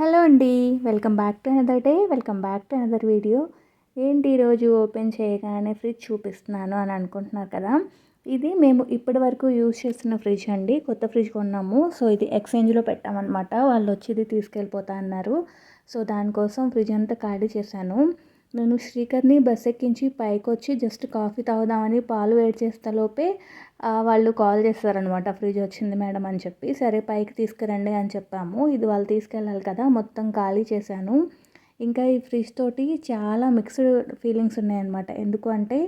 Hello అండి welcome back to another day welcome back to another video. ఏంటి ఈరోజు open చేయగానే ఫ్రిడ్జ్ చూపిస్తున్నాను అని అనుకుంటున్నారు కదా? ఇది మేము ఇప్పటి వరకు యూజ్ చేస్తున్న ఫ్రిడ్జ్ అండి కొత్త ఫ్రిడ్జ్ కొన్నాము. సో ఇది ఎక్స్చేంజ్లో పెట్టామన్నమాట. వాళ్ళు వచ్చి ఇది తీసుకెళ్ళిపోతా అన్నారు. సో దానికోసం ఫ్రిడ్జ్ అంతా ఖాళీ చేశాను. నేను శ్రీకర్ని బస్ ఎక్కించి పైకి వచ్చి జస్ట్ కాఫీ తాగుదామని పాలు వేడి చేస్తా లోపే వాళ్ళు కాల్ చేస్తారనమాట ఫ్రిడ్జ్ వచ్చింది మేడం అని చెప్పి. సరే పైకి తీసుకురండి అని చెప్పాము. ఇది వాళ్ళు తీసుకెళ్ళాలి కదా మొత్తం ఖాళీ చేశాను. ఇంకా ఈ ఫ్రిడ్జ్ తోటి చాలా మిక్స్డ్ ఫీలింగ్స్ ఉన్నాయన్నమాట. ఎందుకు అంటే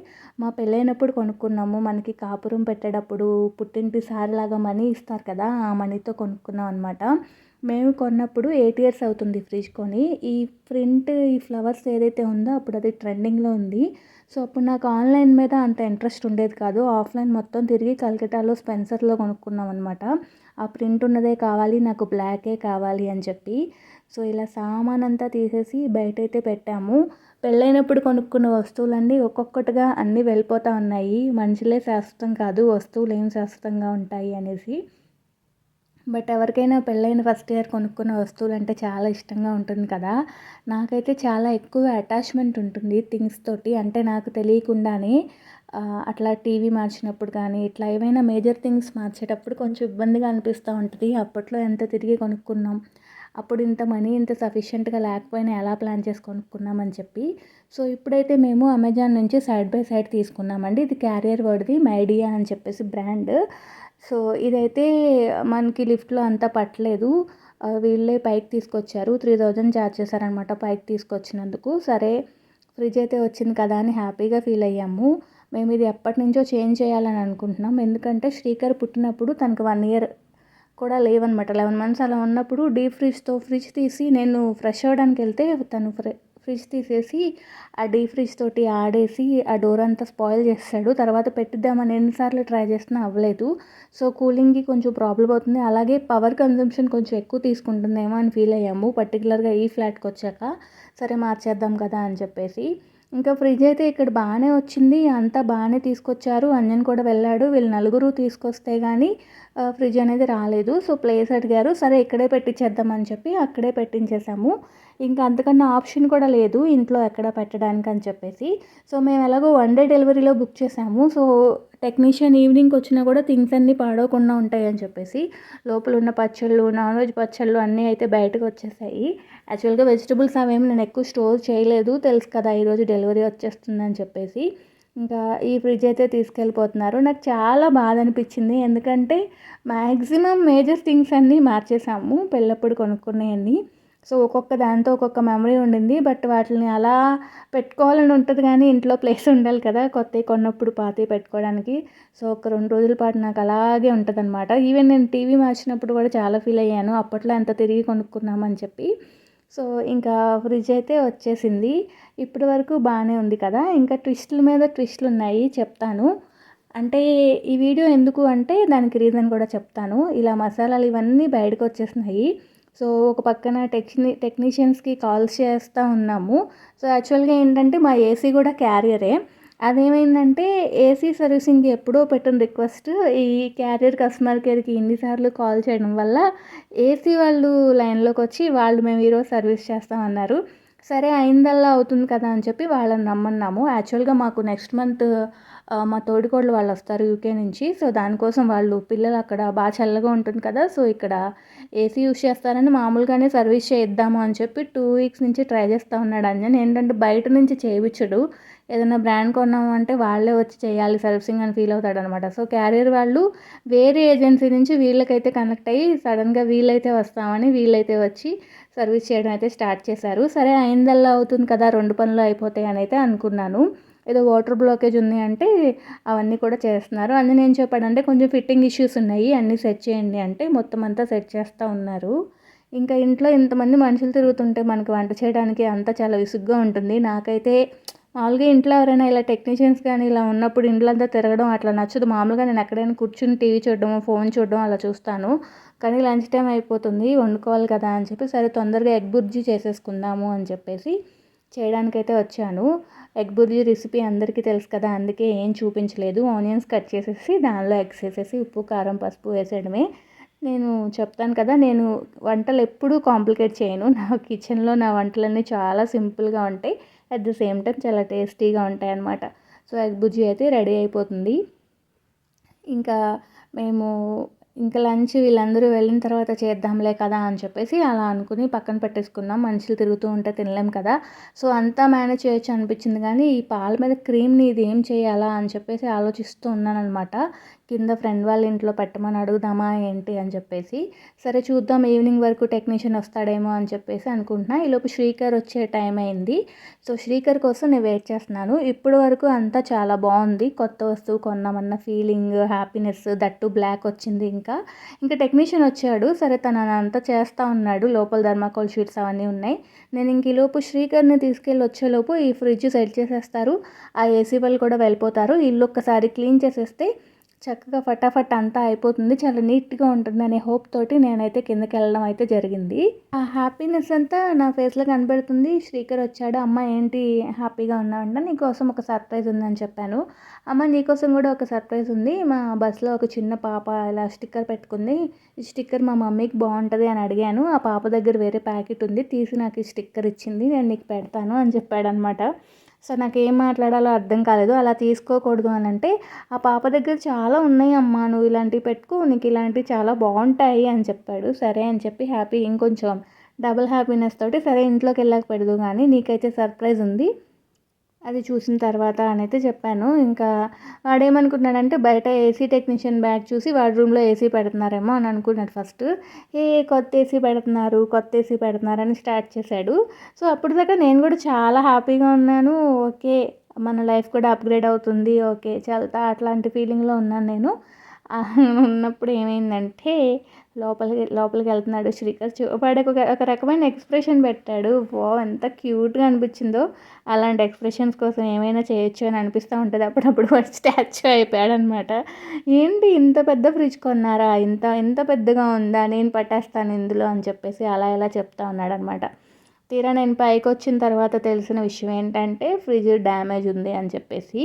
మా పెళ్ళైనప్పుడు కొనుక్కున్నాము. మనకి కాపురం పెట్టేటప్పుడు పుట్టింటి సారిలాగా మనీ ఇస్తారు కదా ఆ మనీతో కొనుక్కున్నాం అనమాట మేము కొన్నప్పుడు ఎయిట్ ఇయర్స్ అవుతుంది ఫ్రిడ్జ్ కొని. ఈ ప్రింట్ ఈ ఫ్లవర్స్ ఏదైతే ఉందో అప్పుడు అది ట్రెండింగ్లో ఉంది. సో అప్పుడు నాకు ఆన్లైన్ మీద అంత ఇంట్రెస్ట్ ఉండేది కాదు. ఆఫ్లైన్ మొత్తం తిరిగి కల్కటాలో స్పెన్సర్లో కొనుక్కున్నాం అనమాట ఆ ప్రింట్ ఉన్నదే కావాలి నాకు బ్లాకే కావాలి అని చెప్పి. సో ఇలా సామాన్ అంతా తీసేసి బయట అయితే పెట్టాము. పెళ్ళైనప్పుడు కొనుక్కున్న వస్తువులన్నీ ఒక్కొక్కటిగా అన్నీ వెళ్ళిపోతూ ఉన్నాయి. మనుషులే శాశ్వతం కాదు వస్తువులు ఏం శాశ్వతంగా ఉంటాయి అనేసి. బట్ ఎవరికైనా పెళ్ళైన ఫస్ట్ ఇయర్ కొనుక్కున్న వస్తువులు అంటే చాలా ఇష్టంగా ఉంటుంది కదా. నాకైతే చాలా ఎక్కువ అటాచ్మెంట్ ఉంటుంది థింగ్స్ తోటి. అంటే నాకు తెలియకుండానే అట్లా టీవీ మార్చినప్పుడు కానీ ఇట్లా ఏమైనా మేజర్ థింగ్స్ మార్చేటప్పుడు కొంచెం ఇబ్బందిగా అనిపిస్తూ ఉంటుంది. అప్పట్లో ఎంత తిరిగి కొనుక్కున్నాం అప్పుడు ఇంత మనీ ఇంత సఫిషియెంట్గా లేకపోయినా ఎలా ప్లాన్ చేసి కొనుక్కున్నామని చెప్పి. సో ఇప్పుడైతే మేము అమెజాన్ నుంచి సైడ్ బై సైడ్ తీసుకున్నామండి. ఇది క్యారియర్ వర్డ్ది మైడియా అని చెప్పేసి బ్రాండ్ సో ఇదైతే మనకి లిఫ్ట్లో అంత పట్టలేదు. వీళ్ళే పైకి తీసుకొచ్చారు. త్రీ థౌజండ్ ఛార్జ్ చేశారనమాట పైకి తీసుకొచ్చినందుకు. సరే ఫ్రిడ్జ్ అయితే వచ్చింది కదా అని హ్యాపీగా ఫీల్ అయ్యాము. మేము ఇది ఎప్పటి నుంచో చేంజ్ చేయాలని అనుకుంటున్నాం. ఎందుకంటే శ్రీకర్ పుట్టినప్పుడు తనకు వన్ ఇయర్ కూడా లేవనమాట లెవెన్ మంత్స్ అలా ఉన్నప్పుడు డీప్ ఫ్రిడ్జ్తో ఫ్రిడ్జ్ తీసి నేను ఫ్రెష్ అవ్వడానికి వెళ్తే తను ఫ్రె ఫ్రిడ్జ్ తీసేసి ఆ డీ ఫ్రిడ్జ్ తోటి ఆడేసి ఆ డోర్ అంతా స్పాయిల్ చేస్తాడు. తర్వాత పెట్టిద్దామని ఎన్నిసార్లు ట్రై చేసినా అవ్వలేదు. సో కూలింగ్కి కొంచెం ప్రాబ్లం అవుతుంది. అలాగే పవర్ కన్జంప్షన్ కొంచెం ఎక్కువ తీసుకుంటుందేమో అని ఫీల్ అయ్యాము. పర్టికులర్గా ఈ ఫ్లాట్కి వచ్చాక సరే మార్చేద్దాం కదా అని చెప్పేసి. ఇంకా ఫ్రిడ్జ్ అయితే ఇక్కడ బాగానే వచ్చింది. అంతా బాగానే తీసుకొచ్చారు. అంజన్ కూడా వెళ్ళాడు. వీళ్ళు నలుగురు తీసుకొస్తే కానీ ఫ్రిడ్జ్ అనేది రాలేదు. సో ప్లేస్ అడిగారు. సరే ఇక్కడే పెట్టించేద్దామని చెప్పి అక్కడే పెట్టించేసాము. ఇంకా అంతకన్నా ఆప్షన్ కూడా లేదు. ఇంట్లో ఎక్కడ పెట్టడానికి అని చెప్పేసి. సో మేము ఎలాగో వన్ డే డెలివరీలో బుక్ చేసాము. సో టెక్నీషియన్ ఈవినింగ్కి వచ్చినా కూడా థింగ్స్ అన్నీ పాడవకుండా ఉంటాయి అని చెప్పేసి. లోపల ఉన్న పచ్చళ్ళు నాన్ వెజ్ పచ్చళ్ళు అన్నీ అయితే బయటకు వచ్చేసాయి. యాక్చువల్గా వెజిటబుల్స్ అవేమి నేను ఎక్కువ స్టోర్ చేయలేదు. తెలుసు కదా ఈరోజు డెలివరీ వచ్చేస్తుందని చెప్పేసి. ఇంకా ఈ ఫ్రిడ్జ్ అయితే తీసుకెళ్ళిపోతున్నారు. నాకు చాలా బాధ అనిపించింది. ఎందుకంటే మ్యాక్సిమం మేజర్ థింగ్స్ అన్నీ మార్చేసాము. పెళ్ళప్పుడు కొనుక్కునేవన్నీ. సో ఒక్కొక్క దాంతో ఒక్కొక్క మెమరీ ఉండింది. బట్ వాటిని అలా పెట్టుకోవాలని ఉంటుంది కానీ ఇంట్లో ప్లేస్ ఉండాలి కదా. కొత్తవి కొన్నప్పుడు పాతవి పెట్టుకోవడానికి. సో ఒక రెండు రోజుల పాటు నాకు అలాగే ఉంటుంది అనమాట ఈవెన్ నేను టీవీ మార్చినప్పుడు కూడా చాలా ఫీల్ అయ్యాను. అప్పట్లో ఎంత తిరిగి కొనుక్కున్నామని చెప్పి. సో ఇంకా ఫ్రిడ్జ్ అయితే వచ్చేసింది. ఇప్పటి వరకు బాగానే ఉంది కదా. ఇంకా ట్విస్టుల మీద ట్విస్టులు ఉన్నాయి చెప్తాను. అంటే ఈ వీడియో ఎందుకు అంటే దానికి రీజన్ కూడా చెప్తాను. ఇలా మసాలాలు ఇవన్నీ బయటకు వచ్చేసినాయి. సో ఒక పక్కన టెక్ని టెక్నీషియన్స్కి కాల్స్ చేస్తూ ఉన్నాము. సో యాక్చువల్గా ఏంటంటే మా ఏసీ కూడా క్యారియరే. అదేమైందంటే ఏసీ సర్వీసింగ్కి ఎప్పుడో పెట్టిన రిక్వెస్ట్ ఈ క్యారియర్ కస్టమర్ కేర్కి ఎన్నిసార్లు కాల్ చేయడం వల్ల ఏసీ వాళ్ళు లైన్లోకి వచ్చి వాళ్ళు మేము ఈరోజు సర్వీస్ చేస్తామన్నారు. సరే అయిందల్లా అవుతుంది కదా అని చెప్పి వాళ్ళని రమ్మన్నాము. యాక్చువల్గా మాకు నెక్స్ట్ మంత్ మా తోడికోడలు వాళ్ళు వస్తారు యూకే నుంచి. సో దానికోసం వాళ్ళు పిల్లలు అక్కడ బాగా చల్లగా ఉంటుంది కదా సో ఇక్కడ ఏసీ యూస్ చేస్తారని మామూలుగానే సర్వీస్ చేద్దాము అని చెప్పి టూ వీక్స్ నుంచి ట్రై చేస్తూ ఉన్నాడు అంజన్. ఏంటంటే బయట నుంచి చేయించడు. ఏదైనా బ్రాండ్ కొన్నాం అంటే వాళ్ళే వచ్చి చేయాలి. సర్వీసింగ్ అని ఫీల్ అవుతాడు అనమాట సో క్యారియర్ వాళ్ళు వేరే ఏజెన్సీ నుంచి వీళ్ళకైతే కనెక్ట్ అయ్యి సడన్గా వీళ్ళైతే వస్తామని వీళ్ళైతే వచ్చి సర్వీస్ చేయడం అయితే స్టార్ట్ చేశారు. సరే అయిందల్లా అవుతుంది కదా రెండు పనులు అయిపోతాయి అని అయితే అనుకున్నాను. ఏదో వాటర్ బ్లాకేజ్ ఉంది అంటే అవన్నీ కూడా చేస్తున్నారు. అందులో నేను చెప్పాడంటే కొంచెం ఫిట్టింగ్ ఇష్యూస్ ఉన్నాయి అన్నీ సెట్ చేయండి అంటే మొత్తం అంతా సెట్ చేస్తూ ఉన్నారు. ఇంకా ఇంట్లో ఇంతమంది మనుషులు తిరుగుతుంటే మనకి వంట చేయడానికి అంతా చాలా విసుగ్గా ఉంటుంది. నాకైతే మామూలుగా ఇంట్లో ఎవరైనా ఇలా టెక్నీషియన్స్ కానీ ఇలా ఉన్నప్పుడు ఇంట్లో అంతా తిరగడం అట్లా నచ్చదు. మామూలుగా నేను ఎక్కడైనా కూర్చుని టీవీ చూడడం ఫోన్ చూడడం అలా చూస్తాను. కానీ లంచ్ టైం అయిపోతుంది వండుకోవాలి కదా అని చెప్పి సరే తొందరగా ఎగ్ బుర్జీ చేసేసుకుందాము అని చెప్పేసి చేయడానికైతే వచ్చాను. ఎగ్ బుర్జీ రెసిపీ అందరికీ తెలుసు కదా అందుకే ఏం చూపించలేదు. ఆనియన్స్ కట్ చేసేసి దానిలో ఎగ్స్ వేసేసి ఉప్పు కారం పసుపు వేసేయడమే. నేను చెప్తాను కదా నేను వంటలు ఎప్పుడూ కాంప్లికేట్ చేయను. నా కిచెన్లో నా వంటలన్నీ చాలా సింపుల్గా ఉంటాయి. అట్ ద సేమ్ టైం చాలా టేస్టీగా ఉంటాయి అన్నమాట సో ఎగ్ బుజ్జి అయితే రెడీ అయిపోతుంది. ఇంకా మేము ఇంకా లంచ్ వీళ్ళందరూ వెళ్ళిన తర్వాత చేద్దాంలే కదా అని చెప్పేసి అలా అనుకుని పక్కన పెట్టేసుకున్నాం. మనుషులు తిరుగుతూ ఉంటే తినలేం కదా. సో అంతా మేనేజ్ చేయొచ్చు అనిపించింది. కానీ ఈ పాల మీద క్రీమ్ని ఇది ఏం చేయాలా అని చెప్పేసి ఆలోచిస్తూ ఉన్నాను అనమాట కింద ఫ్రెండ్ వాళ్ళ ఇంట్లో పెట్టమని అడుగుదామా ఏంటి అని చెప్పేసి సరే చూద్దాం ఈవినింగ్ వరకు టెక్నీషియన్ వస్తాడేమో అని చెప్పేసి అనుకుంటున్నా. ఈలోపు శ్రీకర్ వచ్చే టైం అయింది. సో శ్రీకర్ కోసం నేను వెయిట్ చేస్తున్నాను. ఇప్పటి వరకు అంతా చాలా బాగుంది. కొత్త వస్తువు కొన్నామన్న ఫీలింగ్ హ్యాపీనెస్ దట్టు బ్లాక్ వచ్చింది ఇంకా. ఇంకా టెక్నీషియన్ వచ్చాడు. సరే తను అంతా చేస్తూ ఉన్నాడు. లోపల ధర్మాకోల్ షీట్స్ అవన్నీ ఉన్నాయి. నేను ఇంక ఈలోపు శ్రీకర్ని తీసుకెళ్ళి వచ్చేలోపు ఈ ఫ్రిడ్జ్ సెట్ చేసేస్తారు. ఆ ఏసీ వాళ్ళు కూడా వెళ్ళిపోతారు. ఇల్లు ఒక్కసారి క్లీన్ చేసేస్తే చక్కగా ఫటాఫట్ అంతా అయిపోతుంది. చాలా నీట్గా ఉంటుంది అనే హోప్ తోటి నేనైతే కిందకి వెళ్ళడం అయితే జరిగింది. ఆ హ్యాపీనెస్ అంతా నా ఫేస్లో కనబడుతుంది. శ్రీకర్ వచ్చాడు. అమ్మ ఏంటి హ్యాపీగా ఉన్నావంట నీకోసం ఒక సర్ప్రైజ్ ఉందని చెప్పాను. అమ్మ నీకోసం కూడా ఒక సర్ప్రైజ్ ఉంది. మా బస్సులో ఒక చిన్న పాప ఇలా స్టిక్కర్ పెట్టుకుంది. ఈ స్టిక్కర్ మా మమ్మీకి బాగుంటుంది అని అడిగాను. ఆ పాప దగ్గర వేరే ప్యాకెట్ ఉంది. తీసి నాకు ఈ స్టిక్కర్ ఇచ్చింది. నేను నీకు పెడతాను అని చెప్పాడనమాట. సో నాకు ఏం మాట్లాడాలో అర్థం కాలేదు. అలా తీసుకోకూడదు అని అంటే ఆ పాప దగ్గర చాలా ఉన్నాయి అమ్మా నువ్వు ఇలాంటివి పెట్టుకో నీకు ఇలాంటివి చాలా బాగుంటాయి అని చెప్పాడు. సరే అని చెప్పి హ్యాపీ ఇంకొంచెం డబుల్ హ్యాపీనెస్ తోటి సరే ఇంట్లోకి వెళ్ళక పెడదు కానీ నీకైతే సర్ప్రైజ్ ఉంది. అది చూసిన తర్వాత అని అయితే చెప్పాను. ఇంకా వాడేమనుకున్నాడంటే బయట ఏసీ టెక్నీషియన్ బ్యాగ్ చూసి వాడి రూమ్లో ఏసీ పెడుతున్నారేమో అని అనుకున్నాడు ఫస్ట్ ఏ కొత్త ఏసీ పెడుతున్నారు కొత్త ఏసీ పెడుతున్నారు అని స్టార్ట్ చేశాడు. సో అప్పుడు దాకా నేను కూడా చాలా హ్యాపీగా ఉన్నాను. ఓకే మన లైఫ్ కూడా అప్గ్రేడ్ అవుతుంది. ఓకే చాలా అట్లాంటి ఫీలింగ్లో ఉన్నాను నేను. ఉన్నప్పుడు ఏమైందంటే లోపలికి లోపలికి వెళ్తున్నాడు. శ్రీకర్ వాడికి ఒక ఒక రకమైన ఎక్స్ప్రెషన్ పెట్టాడు. వో ఎంత క్యూట్గా అనిపించిందో. అలాంటి ఎక్స్ప్రెషన్స్ కోసం ఏమైనా చేయొచ్చు అని అనిపిస్తూ ఉంటుంది. అప్పుడప్పుడు వాడు స్టాచ్యూ అయిపోయాడు అనమాట ఏంటి ఇంత పెద్ద ఫ్రిడ్జ్ కొన్నారా? ఇంత ఇంత పెద్దగా ఉందా? నేను పట్టేస్తాను ఇందులో అని చెప్పేసి అలా ఇలా చెప్తా ఉన్నాడు అనమాట తీరా నేను పైకి వచ్చిన తర్వాత తెలిసిన విషయం ఏంటంటే ఫ్రిడ్జ్ డ్యామేజ్ ఉంది అని చెప్పేసి.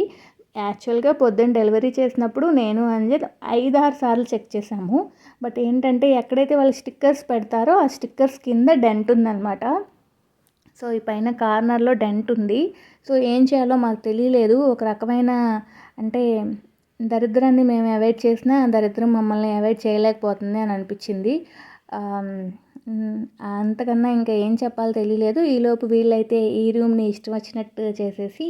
యాక్చువల్గా పొద్దున్న డెలివరీ చేసినప్పుడు నేను అంజల్ ఐదు ఆరు సార్లు చెక్ చేసాము బట్ ఏంటంటే ఎక్కడైతే వాళ్ళు స్టిక్కర్స్ పెడతారో ఆ స్టిక్కర్స్ కింద డెంట్ ఉందన్నమాట. సో ఈ పైన కార్నర్లో డెంట్ ఉంది. సో ఏం చేయాలో మాకు తెలియలేదు. ఒక రకమైన అంటే దరిద్రాన్ని మేము అవాయిడ్ చేసినా దరిద్రం మమ్మల్ని అవాయిడ్ చేయలేకపోతుంది అని అనిపించింది. అంతకన్నా ఇంకా ఏం చెప్పాలో తెలియలేదు. ఈలోపు వీళ్ళైతే ఈ రూమ్ని ఇష్టం వచ్చినట్టు చేసేసి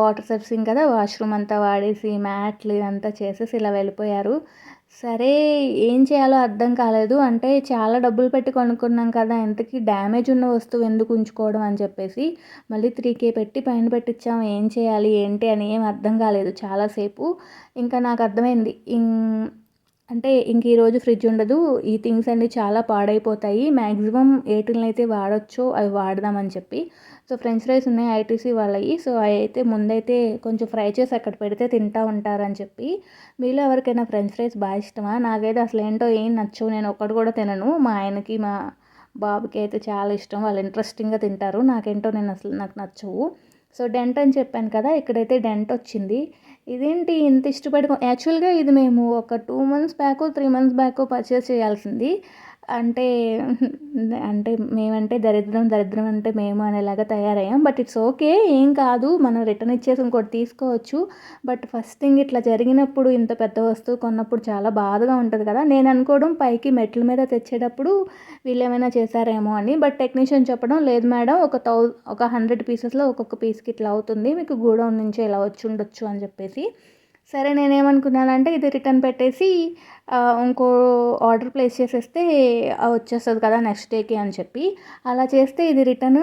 వాటర్ సర్వీసింగ్ కదా వాష్రూమ్ అంతా వాడేసి మ్యాట్లు ఇదంతా చేసేసి ఇలా వెళ్ళిపోయారు. సరే ఏం చేయాలో అర్థం కాలేదు. అంటే చాలా డబ్బులు పెట్టి కొనుక్కున్నాం కదా ఎంతకి డ్యామేజ్ ఉన్న వస్తువు ఎందుకు ఉంచుకోవడం అని చెప్పేసి మళ్ళీ త్రీ కే పెట్టి పైన పెట్టించాం ఏం చేయాలి ఏంటి అని ఏం అర్థం కాలేదు చాలాసేపు ఇంకా నాకు అర్థమైంది. అంటే ఇంక ఈరోజు ఫ్రిడ్జ్ ఉండదు. ఈ థింగ్స్ అన్నీ చాలా పాడైపోతాయి. మ్యాక్సిమం ఏటిల్ని అయితే వాడచ్చో అవి వాడదామని చెప్పి సో ఫ్రెంచ్ ఫ్రైస్ ఉన్నాయి ఐటీసీ వాళ్ళవి. సో అవి అయితే ముందైతే కొంచెం ఫ్రై చేసి అక్కడ పెడితే తింటూ ఉంటారని చెప్పి. మీలో ఎవరికైనా ఫ్రెంచ్ ఫ్రైస్ బాగా ఇష్టమా? నాకైతే అసలు ఏంటో ఏం నచ్చవు. నేను ఒకటి కూడా తినను. మా ఆయనకి మా బాబుకి అయితే చాలా ఇష్టం. వాళ్ళు ఇంట్రెస్టింగ్గా తింటారు. నాకేంటో నేను అసలు నాకు నచ్చవు. సో డెంట్ అని చెప్పాను కదా ఇక్కడైతే డెంట్ వచ్చింది. ఇదేంటి? ఇంత ఇష్టపడి యాక్చువల్గా ఇది మేము ఒక two months back three months back purchase చేయాల్సింది. అంటే అంటే మేమంటే దరిద్రం దరిద్రం అంటే మేము అనేలాగా తయారయ్యాం. బట్ ఇట్స్ ఓకే ఏం కాదు. మనం రిటర్న్ ఇచ్చేసి ఇంకోటి తీసుకోవచ్చు. బట్ ఫస్ట్ థింగ్ ఇట్లా జరిగినప్పుడు ఇంత పెద్ద వస్తువు కొన్నప్పుడు చాలా బాధగా ఉంటుంది కదా. నేను అనుకోవడం పైకి మెట్ల మీద తెచ్చేటప్పుడు వీళ్ళు ఏమైనా చేశారేమో అని. బట్ టెక్నీషియన్ చెప్పడం లేదు మేడం ఒక థౌ ఒక హండ్రెడ్ పీసెస్లో ఒక్కొక్క పీస్కి ఇట్లా అవుతుంది. మీకు గూడౌన్ నుంచి ఇలా వచ్చి ఉండొచ్చు అని చెప్పేసి. సరే నేనేమనుకున్నానంటే ఇది రిటర్న్ పెట్టేసి ఇంకో ఆర్డర్ ప్లేస్ చేసేస్తే వచ్చేస్తుంది కదా నెక్స్ట్ డేకి అని చెప్పి. అలా చేస్తే ఇది రిటర్న్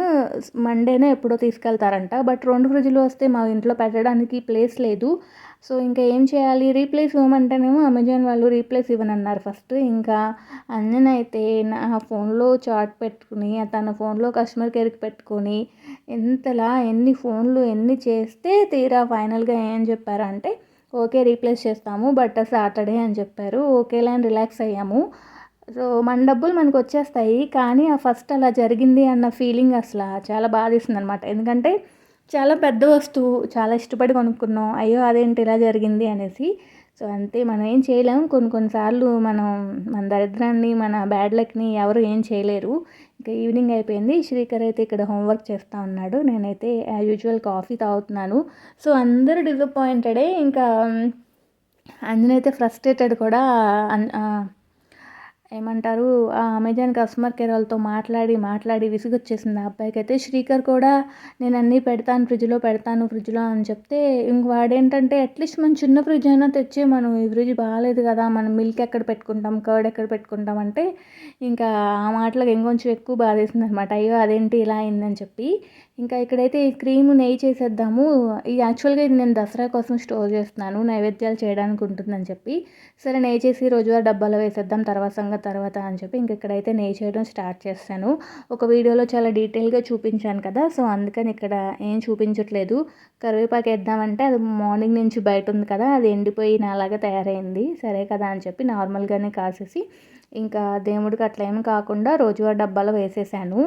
మండేనే ఎప్పుడో తీసుకెళ్తారంట. బట్ రెండు ఫ్రిడ్జ్లు వస్తే మా ఇంట్లో పెట్టడానికి ప్లేస్ లేదు. సో ఇంకా ఏం చేయాలి? రీప్లేస్ ఇవ్వమంటేనేమో అమెజాన్ వాళ్ళు రీప్లేస్ ఇవ్వనన్నారు ఫస్ట్. ఇంకా అన్ననైతే నా ఫోన్లో చాట్ పెట్టుకుని తన ఫోన్లో కస్టమర్ కేర్కి పెట్టుకొని ఎంతలా? ఎన్ని ఫోన్లు? ఎన్ని చేస్తే తీరా ఫైనల్గా ఏం చెప్పారంటే ఓకే రీప్లేస్ చేస్తాము. బట్ సాటర్డే అని చెప్పారు. ఓకేలా అని రిలాక్స్ అయ్యాము. సో మన డబ్బులు మనకు వచ్చేస్తాయి. కానీ ఆ ఫస్ట్ అలా జరిగింది అన్న ఫీలింగ్ అసలు చాలా బాధేస్తుంది అనమాట ఎందుకంటే చాలా పెద్ద వస్తువు చాలా ఇష్టపడి కొనుక్కున్నాం. అయ్యో అదేంటి ఇలా జరిగింది అనేసి. సో అంతే మనం ఏం చేయలేం. కొన్ని కొన్నిసార్లు మనం మన దరిద్రాన్ని మన బ్యాడ్ లక్ని ఎవరు ఏం చేయలేరు. ఇంకా ఈవినింగ్ అయిపోయింది. శ్రీకర్ అయితే ఇక్కడ హోంవర్క్ చేస్తూ ఉన్నాడు. నేనైతే యాజ్ యూజువల్ కాఫీ తాగుతున్నాను. సో అందరూ డిసప్పాయింటెడే. ఇంకా అంజనైతే అయితే ఫ్రస్ట్రేటెడ్ కూడా. ఏమంటారు ఆ అమెజాన్ కస్టమర్ కేర్ వాళ్ళతో మాట్లాడి మాట్లాడి విసుగొచ్చేసింది ఆ అబ్బాయికి అయితే శ్రీకర్ కూడా నేను అన్నీ పెడతాను ఫ్రిడ్జ్లో పెడతాను ఫ్రిడ్జ్లో అని చెప్తే ఇంక వాడేంటంటే అట్లీస్ట్ మన చిన్న ఫ్రిడ్జ్ అయినా తెచ్చి మనం ఈ ఫ్రిడ్జ్ బాగాలేదు కదా మనం మిల్క్ ఎక్కడ పెట్టుకుంటాం కర్డ్ ఎక్కడ పెట్టుకుంటాం అంటే ఇంకా ఆ మాటలకు ఇంకొంచెం ఎక్కువ బాధేసింది అనమాట అయ్యో అదేంటి ఇలా అయిందని చెప్పి. ఇంకా ఇక్కడైతే ఈ క్రీమ్ నెయ్యి చేసేద్దాము. ఈ యాక్చువల్గా ఇది నేను దసరా కోసం స్టోర్ చేస్తున్నాను నైవేద్యాలు చేయడానికి ఉంటుందని చెప్పి. సరే నెయ్యి చేసి రోజువారీ డబ్బాలో వేసేద్దాం తర్వాత ఇంకా తర్వాత అని చెప్పి ఇంక ఇక్కడైతే నెయ్యి చేయడం స్టార్ట్ చేస్తాను. ఒక వీడియోలో చాలా డీటెయిల్గా చూపించాను కదా సో అందుకని ఇక్కడ ఏం చూపించట్లేదు. కరివేపాకు వేద్దామంటే అది మార్నింగ్ నుంచి బయట ఉంది కదా అది ఎండిపోయి నాలాగా తయారైంది. సరే కదా అని చెప్పి నార్మల్గానే కాసేసి ఇంకా దేవుడికి అట్లా ఏమి కాకుండా రోజువారి డబ్బాలో వేసేసాను.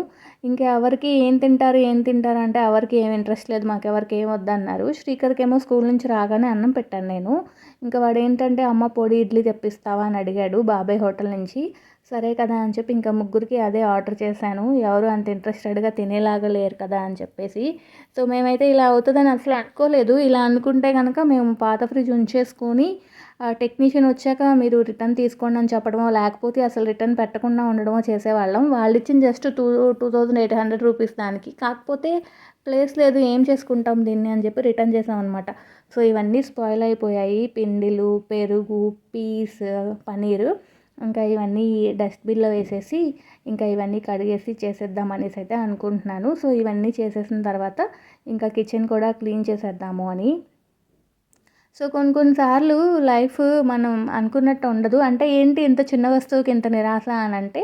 ఇంకా ఎవరికి ఏం తింటారు ఏం తింటారు అంటే ఎవరికి ఏం ఇంట్రెస్ట్ లేదు మాకు ఎవరికి ఏం వద్దన్నారు. శ్రీకర్కి ఏమో స్కూల్ నుంచి రాగానే అన్నం పెట్టాను నేను. ఇంకా వాడు ఏంటంటే అమ్మ పొడి ఇడ్లీ తెప్పిస్తావా? అని అడిగాడు బాబాయ్ హోటల్ నుంచి. సరే కదా అని చెప్పి ఇంకా ముగ్గురికి అదే ఆర్డర్ చేశాను. ఎవరు అంత ఇంట్రెస్టెడ్గా తినేలాగా లేరు కదా అని చెప్పేసి. సో మేమైతే ఇలా అవుతుందని అసలు అనుకోలేదు. ఇలా అనుకుంటే కనుక మేము పాత ఫ్రిడ్జ్ ఉంచేసుకొని టెక్నీషియన్ వచ్చాక మీరు రిటర్న్ తీసుకోండి అని చెప్పడమో లేకపోతే అసలు రిటర్న్ పెట్టకుండా ఉండడమో చేసేవాళ్ళం. వాళ్ళు ఇచ్చిన just two two thousand eight hundred rupees దానికి. కాకపోతే ప్లేస్ లేదు ఏం చేసుకుంటాం దీన్ని అని చెప్పి రిటర్న్ చేసామన్నమాట. సో ఇవన్నీ స్పాయిల్ అయిపోయాయి. పిండిలు పెరుగు పీస్ పనీరు. ఇంకా ఇవన్నీ డస్ట్బిన్లో వేసేసి ఇంకా ఇవన్నీ కడిగేసి చేసేద్దాం అనేసి అయితే అనుకుంటున్నాను. సో ఇవన్నీ చేసేసిన తర్వాత ఇంకా కిచెన్ కూడా క్లీన్ చేసేద్దాము అని సో కొన్ని కొన్నిసార్లు లైఫ్ మనం అనుకున్నట్టు ఉండదు. అంటే ఏంటి ఇంత చిన్న వస్తువుకి ఇంత నిరాశ అని అంటే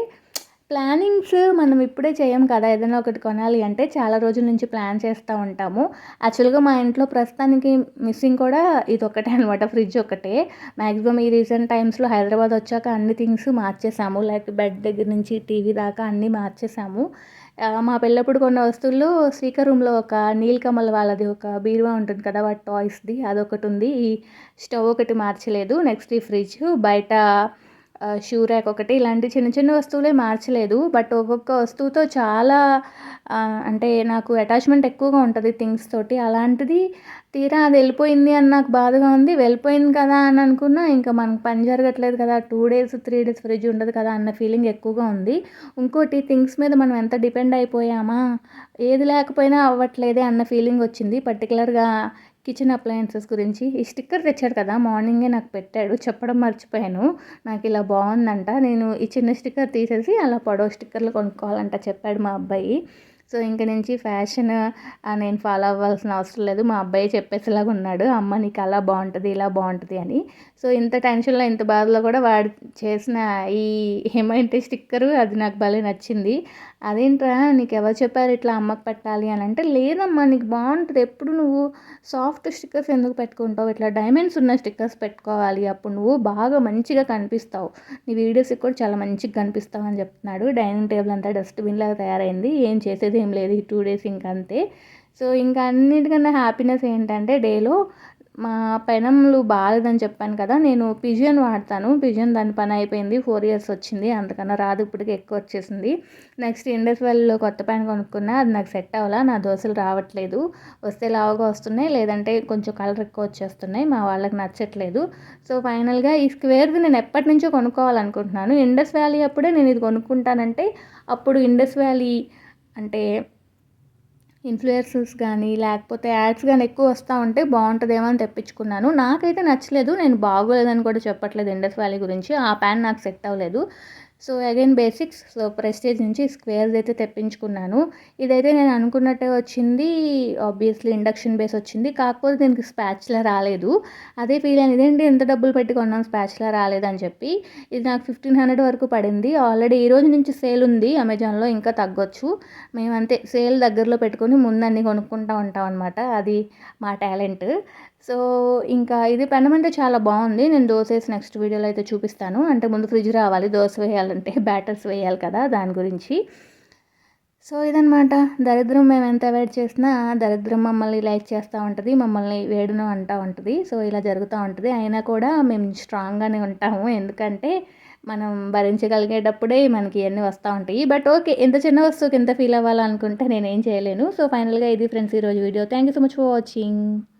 ప్లానింగ్స్ మనం ఇప్పుడే చేయం కదా. ఏదైనా ఒకటి కొనాలి అంటే చాలా రోజుల నుంచి ప్లాన్ చేస్తూ ఉంటాము. యాక్చువల్గా మా ఇంట్లో ప్రస్తుతానికి మిస్సింగ్ కూడా ఇది ఒకటే అనమాట ఫ్రిడ్జ్ ఒకటే మ్యాక్సిమం ఈ రీసెంట్ టైమ్స్లో హైదరాబాద్ వచ్చాక అన్ని థింగ్స్ మార్చేసాము. లైక్ బెడ్ దగ్గర నుంచి టీవీ దాకా అన్నీ మార్చేసాము. మా పెళ్ళప్పుడు కొన్న వస్తువుల్లో స్పీకర్ రూమ్లో ఒక నీలకమల్ వాళ్ళది ఒక బీరువా ఉంటుంది కదా వాటి టాయ్స్ది అదొకటి ఉంది. ఈ స్టవ్ ఒకటి మార్చలేదు. నెక్స్ట్ ఈ ఫ్రిడ్జ్. బయట షూ ర్యాక్ ఒకటి. ఇలాంటి చిన్న చిన్న వస్తువులే మార్చలేదు. బట్ ఒక్కొక్క వస్తువుతో చాలా అంటే నాకు అటాచ్మెంట్ ఎక్కువగా ఉంటుంది థింగ్స్ తోటి. అలాంటిది తీరా అది వెళ్ళిపోయింది అని నాకు బాధగా ఉంది. వెళ్ళిపోయింది కదా అని అనుకున్నా ఇంకా మనకు పని జరగట్లేదు కదా. Two days three days fridge ఉండదు కదా అన్న ఫీలింగ్ ఎక్కువగా ఉంది. ఇంకోటి థింగ్స్ మీద మనం ఎంత డిపెండ్ అయిపోయామా? ఏది లేకపోయినా అవ్వట్లేదే అన్న ఫీలింగ్ వచ్చింది. పర్టికులర్గా కిచెన్ అప్లయన్సెస్ గురించి ఈ స్టిక్కర్ తెచ్చాడు కదా మార్నింగే నాకు పెట్టాడు. చెప్పడం మర్చిపోయాను. నాకు ఇలా బాగుందంట. నేను ఈ చిన్న స్టిక్కర్ తీసేసి అలా పొడవు స్టిక్కర్లు కొనుక్కోవాలంట చెప్పాడు మా అబ్బాయి. సో ఇంక నుంచి ఫ్యాషన్ నేను ఫాలో అవ్వాల్సిన అవసరం లేదు. మా అబ్బాయి చెప్పేసేలాగా ఉన్నాడు. అమ్మ నీకు అలా బాగుంటుంది ఇలా బాగుంటుంది అని. సో ఇంత టెన్షన్లో ఇంత బాధలో కూడా వాడు చేసిన ఈ ఏమంటే స్టిక్కరు అది నాకు భలే నచ్చింది. అదేంట్రా నీకు ఎవరు చెప్పారు ఇట్లా అమ్మకు పెట్టాలి అని అంటే లేదమ్మా నీకు బాగుంటుంది. ఎప్పుడు నువ్వు సాఫ్ట్ స్టిక్కర్స్ ఎందుకు పెట్టుకుంటావు? ఇట్లా డైమండ్స్ ఉన్న స్టిక్కర్స్ పెట్టుకోవాలి. అప్పుడు నువ్వు బాగా మంచిగా కనిపిస్తావు. నీ వీడియోస్కి కూడా చాలా మంచిగా కనిపిస్తావు అని చెప్తున్నాడు. డైనింగ్ టేబుల్ అంతా డస్ట్బిన్ లాగా తయారైంది. ఏం చేసేది ఏం లేదు ఈ టూ డేస్ ఇంకా అంతే. సో ఇంకా అన్నిటికన్నా హ్యాపీనెస్ ఏంటంటే డేలో మా పెనంలు బాగాలేదని చెప్పాను కదా నేను పిజియన్ వాడతాను. పిజియన్ దాని పని అయిపోయింది ఫోర్ ఇయర్స్ వచ్చింది అంతకన్నా రాదు ఇప్పటికి ఎక్కువ వచ్చేసింది. నెక్స్ట్ ఇండస్ వెల్లో కొత్త పెన్ కొనుక్కున్నా అది నాకు సెట్ అవ్వాలా నా దోశలు రావట్లేదు. వస్తే లావుగా వస్తున్నాయి లేదంటే కొంచెం కలర్ ఎక్కువ వచ్చేస్తున్నాయి మా వాళ్ళకి నచ్చట్లేదు. సో ఫైనల్గా ఈ స్క్వేర్ది నేను ఎప్పటి నుంచో కొనుక్కోవాలనుకుంటున్నాను. ఇండస్ వ్యాలీ అప్పుడే నేను ఇది కొనుక్కుంటానంటే అప్పుడు ఇండస్ వ్యాలీ అంటే ఇన్ఫ్లుయెన్సర్స్ కానీ లేకపోతే యాడ్స్ కానీ ఎక్కువ వస్తూ ఉంటే బాగుంటుందేమో అని తెప్పించుకున్నాను. నాకైతే నచ్చలేదు. నేను బాగోలేదని కూడా చెప్పట్లేదు ఇండస్ వ్యాలీ గురించి. ఆ ప్యాన్ నాకు సెట్ అవ్వలేదు. So again basics so Prestige నుంచి స్క్వేర్స్ అయితే తెప్పించుకున్నాను. ఇదైతే నేను అనుకున్నట్టే వచ్చింది ఆబ్వియస్లీ ఇండక్షన్ బేస్ వచ్చింది. కాకపోతే దీనికి స్పాచ్లా రాలేదు. అదే ఫీల్ అయింది ఇదేంటి ఎంత డబ్బులు పెట్టి కొన్నాం స్పాచ్లా రాలేదని చెప్పి. ఇది నాకు ఫిఫ్టీన్ హండ్రెడ్ వరకు పడింది. ఆల్రెడీ ఈ రోజు నుంచి సేల్ ఉంది అమెజాన్లో ఇంకా తగ్గొచ్చు. మేమంతే సేల్ దగ్గరలో పెట్టుకొని ముందు అన్ని కొనుక్కుంటూ ఉంటాం అనమాట అది మా టాలెంట్ సో ఇంకా ఇది పెనం అంటే చాలా బాగుంది. నేను దోశ వేసి నెక్స్ట్ వీడియోలో అయితే చూపిస్తాను. అంటే ముందు ఫ్రిడ్జ్ రావాలి. దోశ వేయాలంటే బ్యాటర్స్ వేయాలి కదా దాని గురించి. సో ఇదనమాట దరిద్రం మేము ఎంత వెయిట్ చేసినా దరిద్రం మమ్మల్ని లైక్ చేస్తూ ఉంటుంది మమ్మల్ని వేడును అంటూ ఉంటుంది. సో ఇలా జరుగుతూ ఉంటుంది. అయినా కూడా మేము స్ట్రాంగ్గానే ఉంటాము. ఎందుకంటే మనం భరించగలిగేటప్పుడే మనకి ఇవన్నీ వస్తూ ఉంటాయి. బట్ ఓకే ఎంత చిన్న వస్తువుకి ఎంత ఫీల్ అవ్వాలనుకుంటే నేనేం చేయలేను. సో ఫైనల్గా ఇది ఫ్రెండ్స్ ఈరోజు video. Thank you so much for watching.